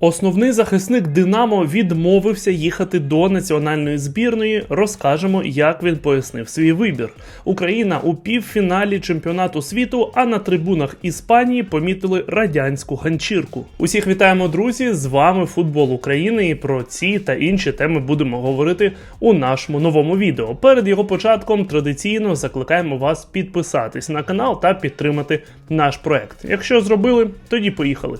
Основний захисник Динамо відмовився їхати до національної збірної. Розкажемо, як він пояснив свій вибір. Україна у півфіналі чемпіонату світу, а на трибунах Іспанії помітили радянську ганчірку. Усіх вітаємо, друзі! З вами футбол України. І про ці та інші теми будемо говорити у нашому новому відео. Перед його початком традиційно закликаємо вас підписатись на канал та підтримати наш проект. Якщо зробили, тоді поїхали.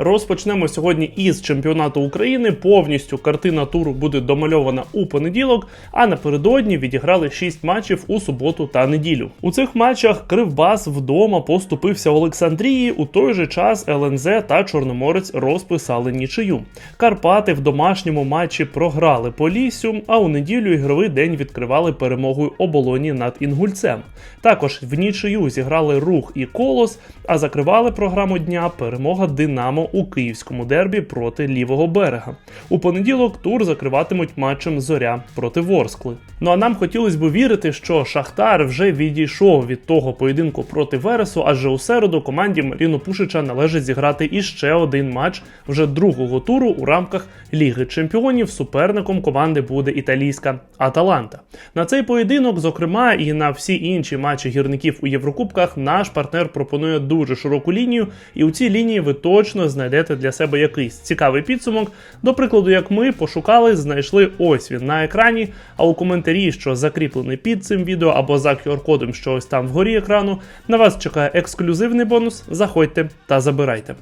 Розпочнемо сьогодні із чемпіонату України. Повністю картина туру буде домальована у понеділок. А напередодні відіграли 6 матчів у суботу та неділю. У цих матчах Кривбас вдома поступився Олександрії. У той же час ЛНЗ та Чорноморець розписали нічию. Карпати в домашньому матчі програли Поліссю, а у неділю ігровий день відкривали перемогою оболоні над Інгульцем. Також в нічию зіграли рух і колос, а закривали програму дня перемога Динамо у київському дербі проти лівого берега. У понеділок тур закриватимуть матчем Зоря проти Ворскли. Ну а нам хотілося б вірити, що Шахтар вже відійшов від того поєдинку проти Вересу, адже у середу команді Маріно Пушича належить зіграти іще один матч вже другого туру у рамках Ліги Чемпіонів. Суперником команди буде італійська Аталанта. На цей поєдинок, зокрема, і на всі інші матчі гірників у Єврокубках, наш партнер пропонує дуже широку лінію, і у цій лінії ви точно знайдете для себе якийсь цікавий підсумок. До прикладу, як ми пошукали, знайшли ось він на екрані. А у коментарі, що закріплений під цим відео або за QR-кодом, що ось там вгорі екрану, на вас чекає ексклюзивний бонус. Заходьте та забирайте.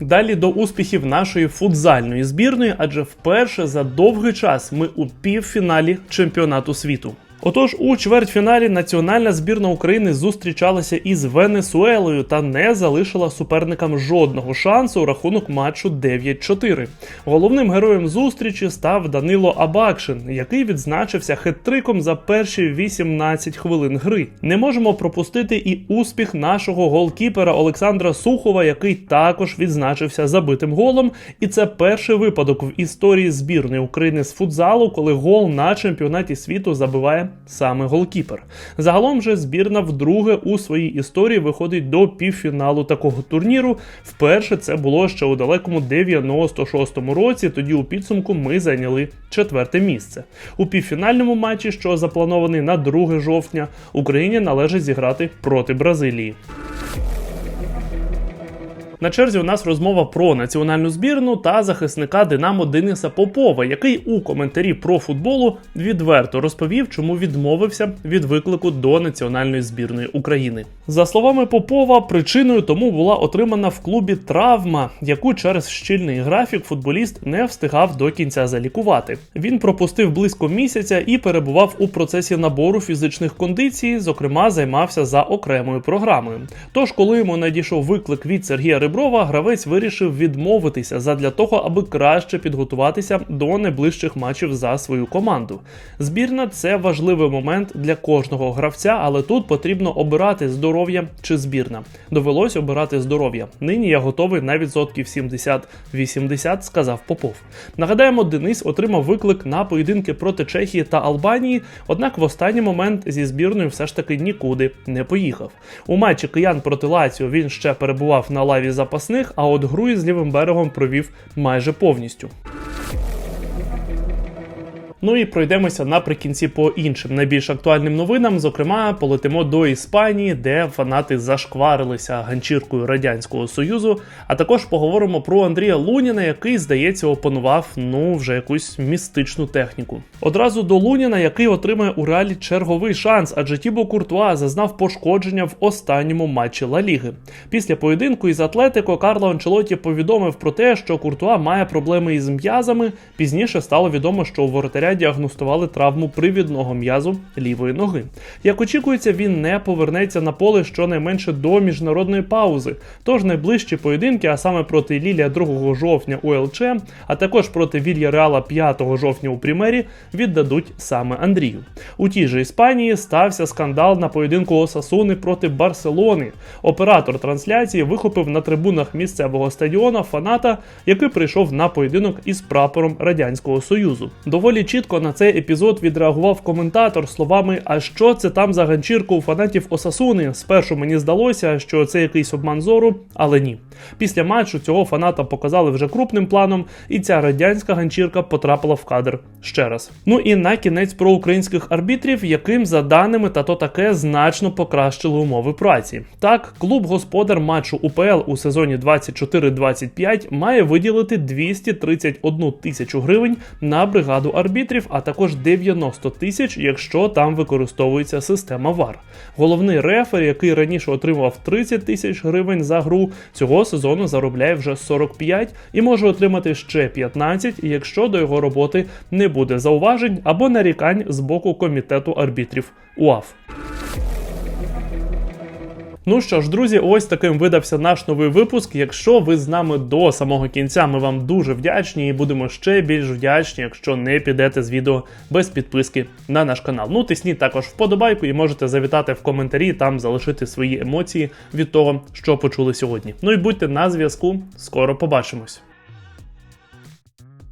Далі до успіхів нашої футзальної збірної, адже вперше за довгий час ми у півфіналі чемпіонату світу. Отож, у чвертьфіналі національна збірна України зустрічалася із Венесуелою та не залишила суперникам жодного шансу у рахунок матчу 9-4. Головним героєм зустрічі став Данило Абакшин, який відзначився хет-триком за перші 18 хвилин гри. Не можемо пропустити і успіх нашого голкіпера Олександра Сухова, який також відзначився забитим голом. І це перший випадок в історії збірної України з футзалу, коли гол на чемпіонаті світу забиває саме голкіпер. Загалом же збірна вдруге у своїй історії виходить до півфіналу такого турніру. Вперше це було ще у далекому 96-му році. Тоді у підсумку ми зайняли четверте місце. У півфінальному матчі, що запланований на 2 жовтня, Україні належить зіграти проти Бразилії. На черзі у нас розмова про національну збірну та захисника Динамо Дениса Попова, який у коментарі про футболу відверто розповів, чому відмовився від виклику до національної збірної України. За словами Попова, причиною тому була отримана в клубі травма, яку через щільний графік футболіст не встигав до кінця залікувати. Він пропустив близько місяця і перебував у процесі набору фізичних кондицій, зокрема, займався за окремою програмою. Тож, коли йому надійшов виклик від Сергія Реброва, гравець вирішив відмовитися задля того, аби краще підготуватися до найближчих матчів за свою команду. Збірна це важливий момент для кожного гравця, але тут потрібно обирати здоров'я чи збірна. Довелось обирати здоров'я. Нині я готовий на відсотків 70-80, сказав Попов. Нагадаємо, Денис отримав виклик на поєдинки проти Чехії та Албанії, однак в останній момент зі збірною все ж таки нікуди не поїхав. У матчі киян проти Лаціо він ще перебував на лаві запасних, а от гру із лівим берегом провів майже повністю. Ну і пройдемося наприкінці по іншим найбільш актуальним новинам. Зокрема, полетимо до Іспанії, де фанати зашкварилися ганчіркою радянського союзу. А також поговоримо про Андрія Луніна, який, здається, опанував ну вже якусь містичну техніку. Одразу до Луніна, який отримає у реалі черговий шанс, адже Тібо Куртуа зазнав пошкодження в останньому матчі Ла Ліги. Після поєдинку із Атлетико Карло Анчелоті повідомив про те, що Куртуа має проблеми із м'язами. Пізніше стало відомо, що у воротаря діагностували травму привідного м'язу лівої ноги. Як очікується, він не повернеться на поле щонайменше до міжнародної паузи. Тож найближчі поєдинки, а саме проти Лілія 2 жовтня у ЛЧ, а також проти Вілья Реала 5 жовтня у Прімері, віддадуть саме Андрію. У тій же Іспанії стався скандал на поєдинку Осасуни проти Барселони. Оператор трансляції вихопив на трибунах місцевого стадіона фаната, який прийшов на поєдинок із прапором Радянського Союзу. Доволі чітко на цей епізод відреагував коментатор словами: А що це там за ганчірка у фанатів Осасуни? Спершу мені здалося, що це якийсь обман зору, але ні. Після матчу цього фаната показали вже крупним планом, і ця радянська ганчірка потрапила в кадр ще раз. Ну і на кінець про українських арбітрів, яким за даними та то таке значно покращили умови праці. Так, клуб господар матчу УПЛ у сезоні 24-25 має виділити 231 тисячу гривень на бригаду арбітрів, а також 90 тисяч, якщо там використовується система ВАР. Головний рефер, який раніше отримував 30 тисяч гривень за гру, цього сезону заробляє вже 45 і може отримати ще 15, якщо до його роботи не буде зауважень або нарікань з боку комітету арбітрів УАФ. Ну що ж, друзі, ось таким видався наш новий випуск. Якщо ви з нами до самого кінця, ми вам дуже вдячні і будемо ще більш вдячні, якщо не підете з відео без підписки на наш канал. Ну, тисніть також вподобайку і можете завітати в коментарі, там залишити свої емоції від того, що почули сьогодні. Ну і будьте на зв'язку. Скоро побачимось.